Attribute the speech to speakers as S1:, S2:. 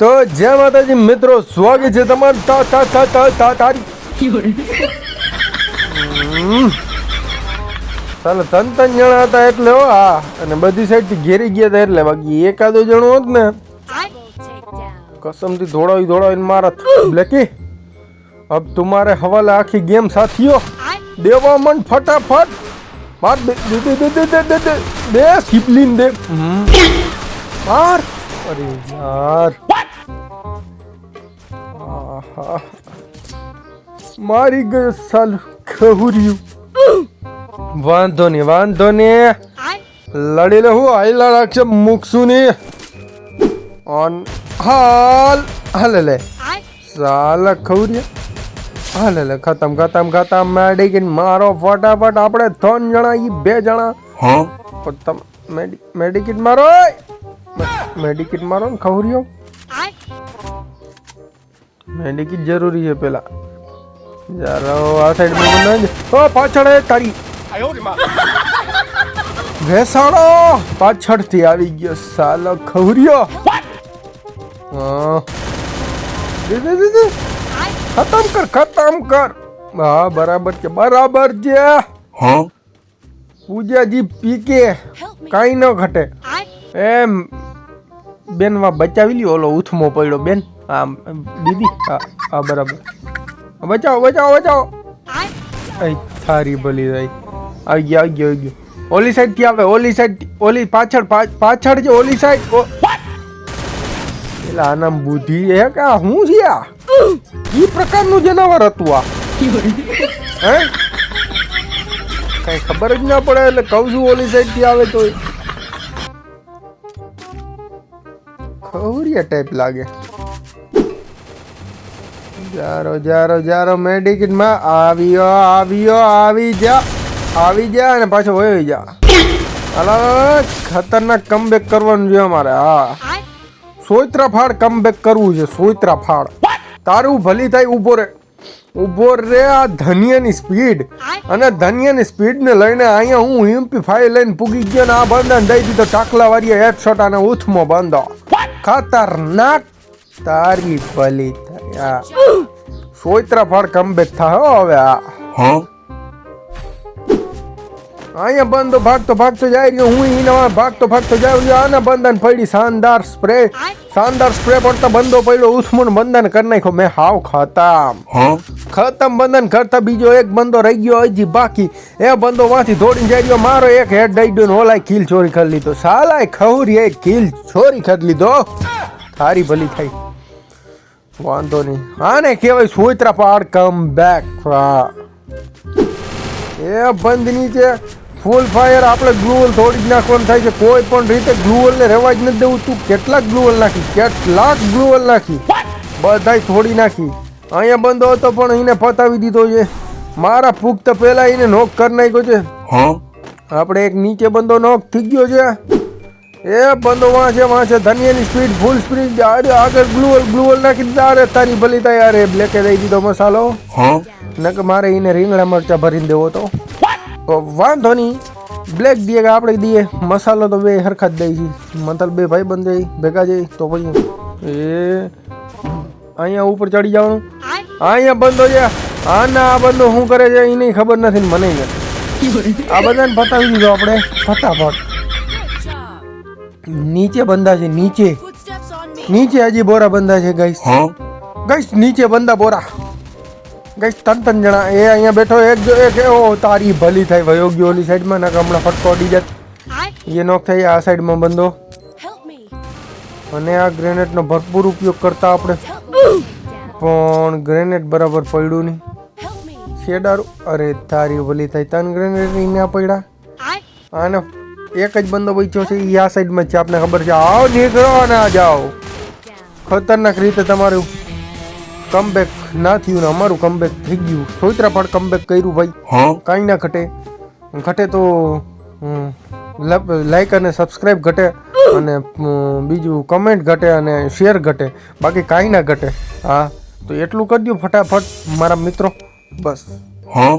S1: તો જય માતાજી, મિત્રો, સ્વાગત છે તમારું. તા તા તા તા તા, તારી. ચાલો ત્રણ ત્રણ જણા હતા એટલે હો, હા. અને બધી સાઈડથી ઘેરી ગયા હતા એટલે બાકી એકાદો જણો હોત ને, કસમથી ધોળાવી દોડાવીને મારા બ્લેકી, અબ તુમારે હવાલે આખી ગેમ સાથીઓ. દેવા મન ફટાફટ. માર દે દે દે દે દે દે દે દે સિપલીન દે. માર. અરે યાર. આહા. મારી ગયો સાલ ખહુર્યું. વાંધો નહીં વાંધો નહીં. લડી લે હું આયલા રાખશે મૂકશું ને ઓન હાલ હાલે લે. સાલા ખવરિયા હાલે લે ખતમ ખતમ ખતમ. મેડિકિન મારો ફટાફટ આપણે ત્રણ જણા ઈ બે જણા. પણ તમે મેડિ મેડિકિટ મારો મેડિકિટ મારો ને ખવરિયો મેડિકિટ જરૂરી છે પેલા. યાર આ સાઈડમાં ન ઓ પાછળ એ તારી. પાછળ પાછળથી આવી ગયો સાલો ખવરિયો. હા. દે દે દે દે. ખતમ કર ખતમ કર. હા બરાબર છે બરાબર છે. પૂજાજી પીકે. કાંઈ ન ઘટે. એમ. બેનમાં બચાવી લ્યો ઓલો ઉથમો પડ્યો બેન. આમ દીદી હા બરાબર. બચાવો બચાવો બચાવો. અહીં થારી ભલી રહી આવી ગયો આવી ગયો આવી ગયો. ઓલી સાઈડથી આવે ઓલી સાઈડ ઓલી પાછળ પાછળ જે ઓલી સાઈડ પેલા આનામ બુદ્ધિ હે કે આ હું છે આ? એ પ્રકારનું જનાવર હતું આ. હે? કઈ ખબર જ ના પડે એટલે કહું છું ઓલી સાઈડથી આવે તો ખવરિયા ટાઈપ લાગે. જારો જારો જારો મેડિકિટમાં આવ્યો આવ્યો, આવી જા આવી જા અને પાછો વયો જા. અલા ખતરનાક કમબેક કરવાનું છે અમારે, હા. સોયત્રા કમ કમબેક કરવું છે, સોયત્રા ફાળ તારું ભલી થાય ઊભો રે ઊભો રે આ ધનિયાની સ્પીડ અને ધનિયાની સ્પીડને લઈને અહીંયા હું હિમ્પી ફાઈ લઈને પૂગી ગયો ને આ બંધાને દઈ દીધો ટાકલા વાળી હેડશોટ અને ઉથમો બંધો. ખતરનાક તારી ભલી સોયત્રા ફાડ કમબેક થાય હો હવે આ. અહીંયા બંધો ભાગતો ભાગતો જાય રહ્યો હું ઈના ભાગતો ભાગતો જાય રહ્યો આના બંધન પડી શાનદાર સ્પ્રે. શાનદાર સ્પ્રે પડતા બંધો પડ્યો ઉથમુન બંધન કરી નાખ્યો મેં હાવ ખતમ. ખતમ બંધન કરતા બીજો એક બંદો રહી ગયો હજી બાકી. એ બંદો માંથી દોડીને જાય રહ્યો મારો એક હેડ દઈ ગયો ઓલાય કિલ ચોરી કરી લીધો. સાલાય ખવરી એક કિલ ચોરી કરી લીધો. તારી ભલી થઈ. વાંધો નહીં. આને કહેવાય સોયત્રા પાડ કમ બેક એ બંધ નીચે ફૂલ ફાયર આપણે ગ્લુઅલ થોડી જ નાખવાનું થાય છે. કોઈ પણ રીતે ગ્લુઅલને રહેવા જ નથી દેવું. તું કેટલાક ગ્લુઅલ નાખી? કેટલાક ગ્લુઅલ નાખી? બધાય થોડી નાખી. અહીંયા બંધો હતો પણ એને પતાવી દીધો છે. મારા પુખ્ત પહેલાં એને નોક કરી નાખ્યો છે. આપણે એક નીચે બંધો નોક થઈ ગયો છે. એ બંધો વાંચે વાંચે ધનિયાની સ્પીડ ફૂલ સ્પીડ અરે આગળ ગ્લુઅલ ગ્લુઅલ નાખી દીધા અરે તારી ભલી તૈયાર રે બ્લેકે દઈ દીધો મસાલો. નક મારે એને રીંગણા મરચા ભરીને દેવો તો. વાંધો નહીં બ્લેક દઈએ કે આપણે દઈએ? મસાલો તો બે હરખા જ દઈ છે. મતલબ બે ભાઈ બંધ જઈ ભેગા જઈ તો પછી એ અહીંયા ઉપર ચડી જવાનું. અહીંયા બંધો છે. આના આ બંધો શું કરે છે એની ખબર નથી ને મને નથી. આ બધાને બતાવી દીધો આપણે. ફટાફટ. નીચે બંધા છે નીચે. નીચે હજી બોરા બંધા છે ગઈસ. ગઈસ નીચે બંધા બોરા. ગઈસ ત્રણ ત્રણ જણા. એ અહીંયા બેઠો એક જો એક ઓ તારી ભલી થાય વયો ગયો ઓલી સાઈડમાં ના હમણાં ફટકો અડી જાત. એ નોક થઈ આ સાઈડમાં બંધો. અને આ ગ્રેનેડનો ભરપૂર ઉપયોગ કરતા આપણે. પણ ગ્રેનેડ બરાબર પડ્યું નહીં. શેડારું? અરે તારી ભલી થાય ત્રણ ગ્રેનેડ નહીં ના પડ્યા? આને એક જ બંદો બચ્યો છે એ આ સાઈડમાં છે આપને ખબર છે. આવો નીકળો અને આ જાઓ. ખતરનાક રીતે તમારું કમબેક ના થયું ને અમારું કમબેક થઈ ગયું. સોઈત્રા પણ કમબેક કર્યું ભાઈ. કાંઈ ના ઘટે. ઘટે તો લાઈક અને સબસ્ક્રાઈબ ઘટે અને બીજું કમેન્ટ ઘટે અને શેર ઘટે. બાકી કાંઈ ના ઘટે. હા તો એટલું કરી દો ફટાફટ મારા મિત્રો. બસ.
S2: Huh?